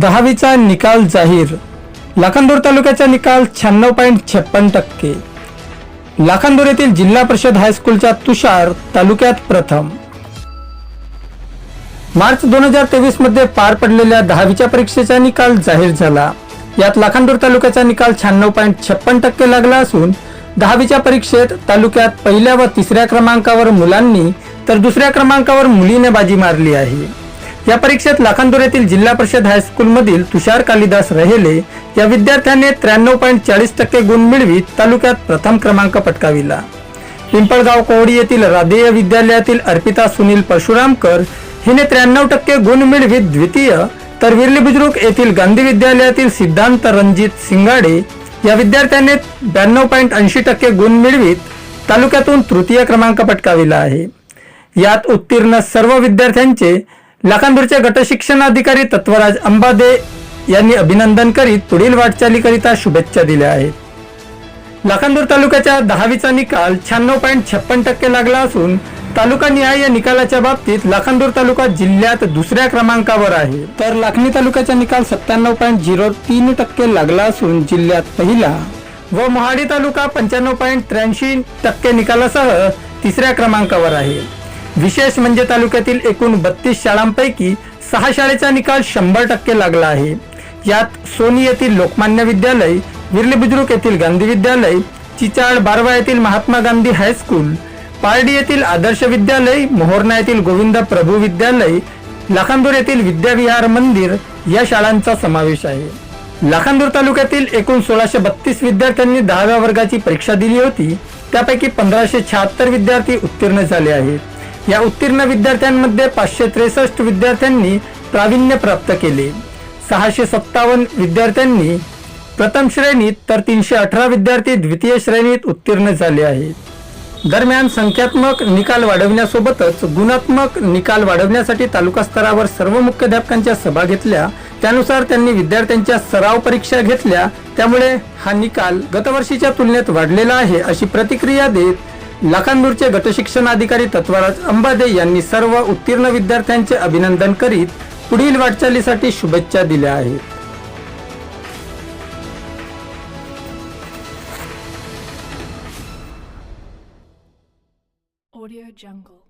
दहावीचा निकाल जाहीर. लाखांदूर तालुक्याचा निकाल शहाण्णव पॉईंट छप्पन टक्के. लाखांदूर येथील जिल्हा परिषद हायस्कूलचा तुषार तालुक्यात प्रथम. मार्च दोन हजार तेवीसमध्ये पार पडलेल्या दहावीच्या परीक्षेचा निकाल जाहीर झाला. यात लाखांदूर तालुक्याचा निकाल शहाण्णव पॉईंट छप्पन टक्के लागला असून दहावीच्या परीक्षेत तालुक्यात पहिल्या व तिसऱ्या क्रमांकावर मुलांनी तर दुसऱ्या क्रमांकावर मुलीने बाजी मारली आहे. या परीक्षेत लाखांदूर येथील जिल्हा परिषद हायस्कूल मधील तुषार कालिदास रहेले या विद्यार्थ्याने त्र्याण्णव पॉईंट चाळीस टक्के गुण मिळवीत तालुक्यात प्रथम क्रमांक पटकाविला. पिंपळगाव कोवडी येथील राधेय विद्यालयातील अर्पिता सुनील परशुरामकर हिने त्र्याण्णव टक्के गुण मिळवीत द्वितीय तर विर्ली बुजुर्ग येथील गांधी विद्यालयातील सिद्धांत रणजित सिंगाडे या विद्यार्थ्याने ब्याण्णव पॉईंट ऐंशी टक्के गुण मिळवीत तालुक्यातून तृतीय क्रमांक पटकाविला आहे. यात उत्तीर्ण सर्व विद्यार्थ्यांचे लाखांदूरचे गटशिक्षणाधिकारी तत्वराज अंबादे यांनी अभिनंदन करीत पुढील वाटचालीकरिता शुभेच्छा दिल्या आहेत. लाखांदूर तालुक्याच्या दहावीचा निकाल शहाण्णव पॉईंट छप्पन टक्के लागला असून तालुका निहाय निकालाच्या बाबतीत लाखांदूर तालुका जिल्ह्यात दुसऱ्या क्रमांकावर आहे. तर लाखनी तालुक्याचा निकाल सत्त्याण्णव पॉईंट झिरो तीन टक्के लागला असून जिल्ह्यात पहिला व मोहाडी तालुका पंच्याण्णव पॉईंट त्र्याऐंशी टक्के निकालासह तिसऱ्या क्रमांकावर आहे. विशेष म्हणजे तालुक्यातील एकूण बत्तीस शाळांपैकी सहा शाळेचा निकाल शंभर टक्के लागला आहे. यात सोनी येथील लोकमान्य विद्यालय विर्ली बुद्रुक येथील गांधी विद्यालय चिचाड बारवा येथील महात्मा गांधी हायस्कूल पारडी येथील आदर्श विद्यालय मोहर्णा येथील गोविंद प्रभू विद्यालय लाखांदूर येथील विद्याविहार मंदिर या शाळांचा समावेश आहे. लाखांदूर तालुक्यातील एकूण सोळाशे बत्तीस विद्यार्थ्यांनी दहाव्या वर्गाची परीक्षा दिली होती. त्यापैकी पंधराशे शहात्तर विद्यार्थी उत्तीर्ण झाले आहेत. या उत्तीर्ण विद्यार्थ्यांमध्ये पाचशे त्रेसष्ट विद्यार्थ्यांनी प्रावीण्य प्राप्त केले. सहाशे सत्तावन्न विद्यार्थ्यांनी प्रथम श्रेणीत तर तीनशे अठरा विद्यार्थी द्वितीय श्रेणीत उत्तीर्ण झाले आहेत. दरम्यान संख्यात्मक निकाल वाढवण्यासोबतच गुणात्मक निकाल वाढवण्यासाठी तालुका स्तरावर सर्व मुख्याध्यापकांच्या सभा घेतल्या. त्यानुसार त्यांनी विद्यार्थ्यांच्या सराव परीक्षा घेतल्या. त्यामुळे हा निकाल गतवर्षीच्या तुलनेत वाढलेला आहे अशी प्रतिक्रिया देत लाखांदूरचे गटशिक्षणाधिकारी तत्वराज अंबादे यांनी सर्व उत्तीर्ण विद्यार्थ्यांचे अभिनंदन करीत पुढील वाटचालीसाठी शुभेच्छा दिल्या आहेत Audio Jungle.